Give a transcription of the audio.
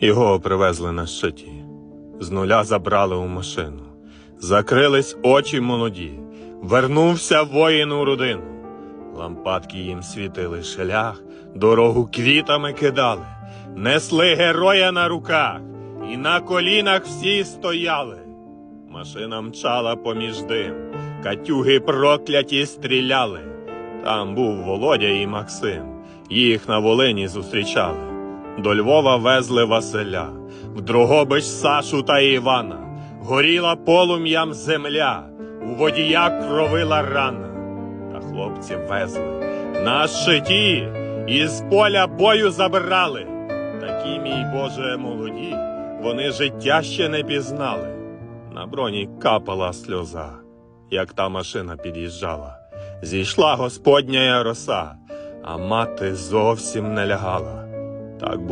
Його привезли на щиті, з нуля забрали у машину. Закрились очі молоді, вернувся воїн у родину. Лампадки їм світили шлях, дорогу квітами кидали, несли героя на руках, і на колінах всі стояли. Машина мчала поміж дим, катюги прокляті стріляли. Там був Володя і Максим, їх на Волині зустрічали. До Львова везли Василя, в Дрогобич Сашу та Івана. Горіла полум'ям земля, у водія кровила рана. Та хлопці везли на щиті, із поля бою забрали. Такі, мій Боже, молоді, вони життя ще не пізнали. На броні капала сльоза, як та машина під'їжджала. Зійшла господня роса, а мати зовсім не лягала. Так було.